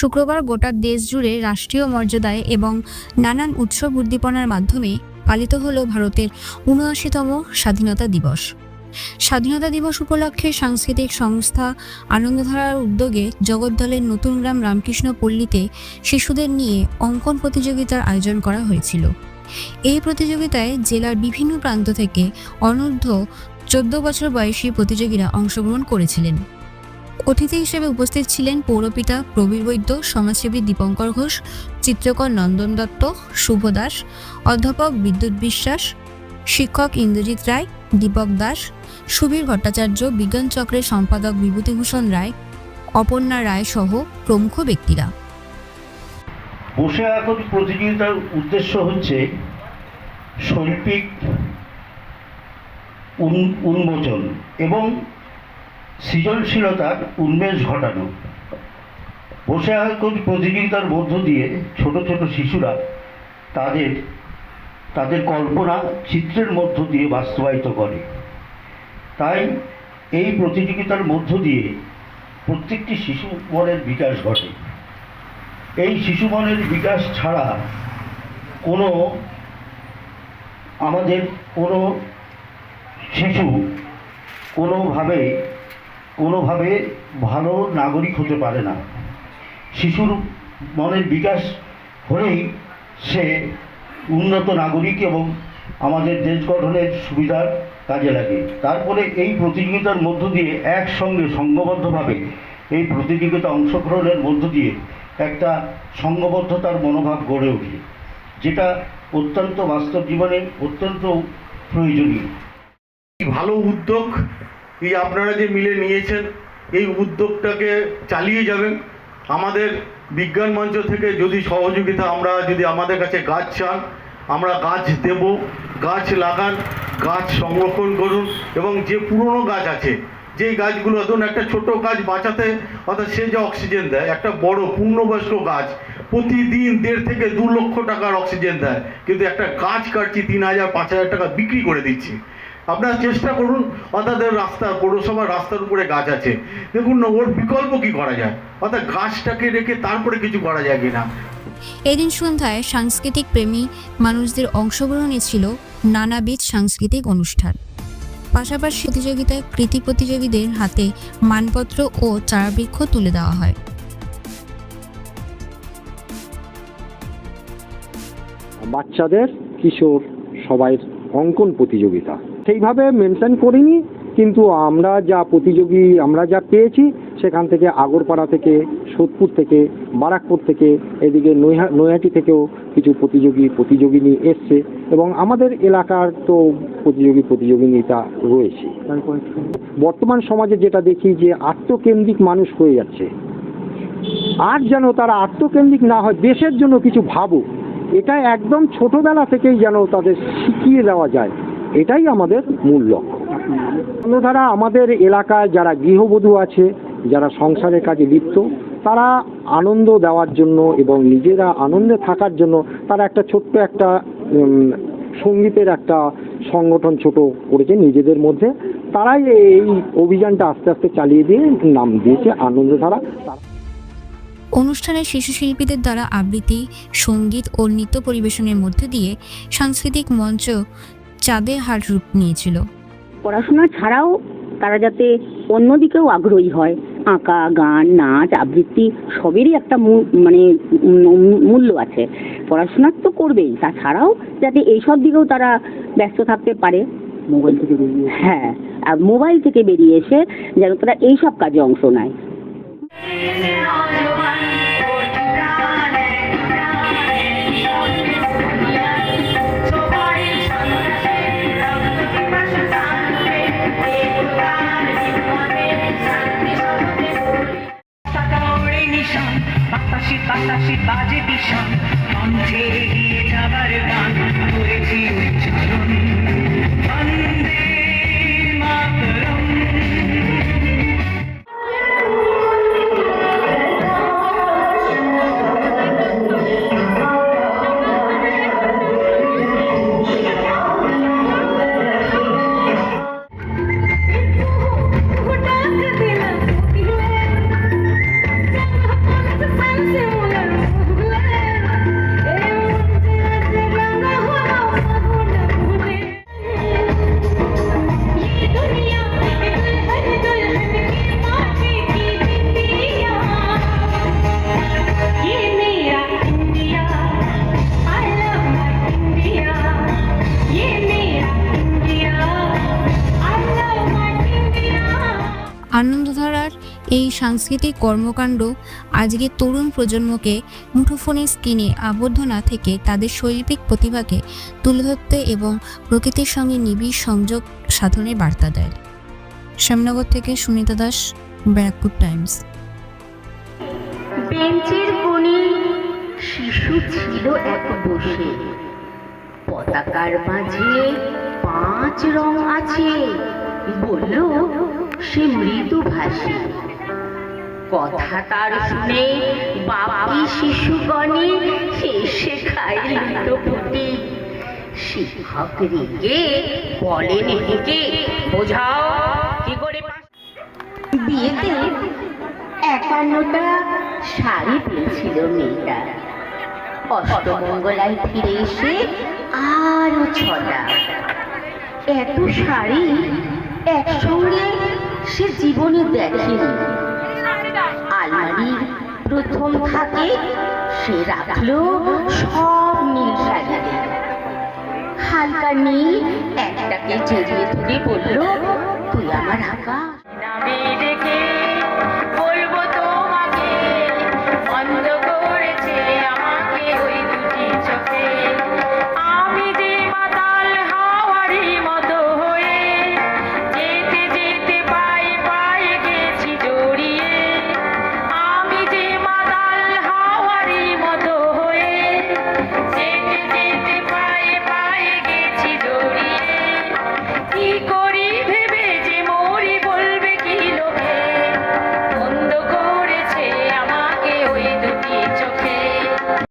শুক্রবার গোটা দেশ জুড়ে রাষ্ট্রীয় মর্যাদায় এবং নানান উৎসব উদ্দীপনার মাধ্যমে পালিত হল ভারতের উনআশিতম স্বাধীনতা দিবস। স্বাধীনতা দিবস উপলক্ষে সাংস্কৃতিক সংস্থা আনন্দধারার উদ্যোগে জগদ্দলের নতুন গ্রাম রামকৃষ্ণ পল্লীতে শিশুদের নিয়ে অঙ্কন প্রতিযোগিতার আয়োজন করা হয়েছিল। এই প্রতিযোগিতায় জেলার বিভিন্ন প্রান্ত থেকে অনূর্ধ্ব চোদ্দ বছর বয়সী প্রতিযোগীরা অংশগ্রহণ করেছিলেন। অতিথি হিসেবে উপস্থিত ছিলেন পৌরপিতা প্রবীর বৈদ্য, সমাজসেবী দীপঙ্কর ঘোষ, চিত্রকর নন্দন দত্ত, শুভ দাস, অধ্যাপক বিদ্যুৎ বিশ্বাস, শিক্ষক ইন্দ্রজিৎ রায়, দীপক দাস, সুবীর ভট্টাচার্য, বিজ্ঞান চক্রের সম্পাদক বিভূতিভূষণ রায়, অপর্ণা রায় সহ প্রমুখ ব্যক্তিরা। বসে এখন প্রতিযোগিতার উদ্দেশ্য হচ্ছে শৈল্পিক উন্মোচন এবং সৃজনশীলতার উন্মেষ ঘটানো। বসে এখন প্রতিযোগিতার মধ্য দিয়ে ছোট ছোট শিশুরা তাদের তাদের কল্পনা চিত্রের মধ্য দিয়ে বাস্তবায়িত করে। তাই এই প্রতিযোগিতার মধ্য দিয়ে প্রত্যেকটি শিশু মনের বিকাশ ঘটে। এই শিশু মনের বিকাশ ছাড়া কোনো আমাদের কোনো শিশু কোনোভাবে কোনোভাবে ভালো নাগরিক হতে পারে না। শিশুর মনের বিকাশ হলেই সে উন্নত নাগরিক এবং আমাদের দেশ গঠনের সুবিধার কাজে লাগে। তারপরে এই প্রতিযোগিতার মধ্য দিয়ে একসঙ্গে সংঘবদ্ধভাবে এই প্রতিযোগিতা অংশগ্রহণের মধ্য দিয়ে একটা সংঘবদ্ধতার মনোভাব গড়ে ওঠে যেটা অত্যন্ত বাস্তব জীবনে অত্যন্ত প্রয়োজনীয়। ভালো উদ্যোগ এই আপনারা যে মিলে নিয়েছেন, এই উদ্যোগটাকে চালিয়ে যাবেন। আমাদের বিজ্ঞান মঞ্চ থেকে যদি সহযোগিতা, আমরা যদি আমাদের কাছে গাছ চান, আমরা গাছ দেব, গাছ লাগান, গাছ সংরক্ষণ করুন এবং যে পুরনো গাছ আছে, যেই গাছগুলো ধরুন একটা ছোট গাছ বাঁচাতে, অর্থাৎ সে যে অক্সিজেন দেয়, একটা বড় পূর্ণবয়স্ক গাছ, প্রতিদিন দেড় থেকে দু লক্ষ টাকার অক্সিজেন দেয়, কিন্তু একটা গাছ কাটছি তিন হাজার, পাঁচ হাজার টাকা বিক্রি করে দিচ্ছি। আপনারা চেষ্টা করুন অর্থাৎ রাস্তা পৌরসভার রাস্তার উপরে গাছ আছে। দেখুন না ওর বিকল্প কি করা যায়? অর্থাৎ গাছটাকে রেখে তারপরে কিছু করা যায় কিনা? এদিন সন্ধ্যায় সাংস্কৃতিক প্রেমী মানুষদের অংশগ্রহণে ছিল নানাবিধ সাংস্কৃতিক অনুষ্ঠান। পাশাপাশি প্রতিযোগিতায় কৃতি প্রতিযোগীদের হাতে মানপত্র ও চারাবৃক্ষ তুলে দেওয়া হয়। বাচ্চাদের কিশোর সবাই অঙ্কন প্রতিযোগিতা। সেইভাবে মেনশন করিনি, কিন্তু আমরা যা প্রতিযোগী, আমরা যা পেয়েছি, সেখান থেকে আগরপাড়া থেকে, সোদপুর থেকে, বারাকপুর থেকে, এদিকে নৈহা, নৈহাটি থেকেও কিছু প্রতিযোগী, প্রতিযোগিনী এসছে এবং আমাদের এলাকার তো প্রতিযোগী প্রতিযোগিতা রয়েছে। বর্তমান সমাজে যেটা দেখি যে আত্মকেন্দ্রিক মানুষ হয়ে যাচ্ছে। আর যেন তারা আত্মকেন্দ্রিক না হয়, দেশের জন্য কিছু ভাবুক, এটা একদম ছোটবেলা থেকেই যেন তাদের শিখিয়ে দেওয়া যায়। এটাই আমাদের মূল লক্ষ্য। অন্যধারা আমাদের এলাকায় যারা গৃহবধূ আছে, যারা সংসারের কাজে লিপ্ত, তারা আনন্দ দেওয়ার জন্য এবং নিজেরা আনন্দে থাকার জন্য তারা একটা ছোট্ট একটা সঙ্গীতের একটা সংগঠন ছোট করেছে নিজেদের মধ্যে। তারাই এই অভিযানটা আস্তে আস্তে চালিয়ে দিয়ে নাম দিয়েছে আনন্দধারা। অনুষ্ঠানে শিশু শিল্পীদের দ্বারা আবৃত্তি, সংগীত ও নৃত্য পরিবেশনের মধ্যে দিয়ে সাংস্কৃতিক মঞ্চ চাঁদের হাট রূপ নিয়েছিল। পড়াশোনা ছাড়াও তারা যাতে অন্যদিকেও আগ্রহী হয় আঁকা গান নাচ আবৃত্তি সবেরই একটা মূল মানে মূল্য আছে। পড়াশোনা তো করবেই তাছাড়াও যাতে এইসব দিকেও তারা ব্যস্ত থাকতে পারে। মোবাইল থেকে বেরিয়ে হ্যাঁ আর মোবাইল থেকে বেরিয়ে এসে যেন তারা এইসব কাজে অংশ নেয়। Hare সাংস্কৃতিক কর্মকাণ্ড আজকে তরুণ প্রজন্মকে মুঠোফোনের স্ক্রিনে আবদ্ধ না থেকে তাদের শৈল্পিক প্রতিভাকে তুলে ধরতে এবং প্রকৃতির সঙ্গে নিবিড় সংযোগ সাধনের বার্তা দেয়। শ্যামনগর থেকে সুনিতা দাস, ব্যারাকপুর টাইমস। বেঞ্চের কোণে শিশু ছিল এক বসে। পতাকার মাঝে পাঁচ রং আছে। বলল, সে মৃদু ভাষী। কথা তার শুনে বাপি শিশুগণে হেসে খায় লুটোপুটি শিক্ষক রেগে বলেন একে বোঝাও কি করে বিয়েতে একান্নটা শাড়ি পেয়েছিল মেয়েটা। অষ্টমঙ্গলায় ফিরে এসে ছটা। এত শাড়ি একসঙ্গে সে জীবনে দেখেনি। প্রথম থাকে, সে রাখল সব নীল শাড়িতে হালকা নীল একটাকে জড়িয়ে ধরে বলল, তুই আমার আকাশ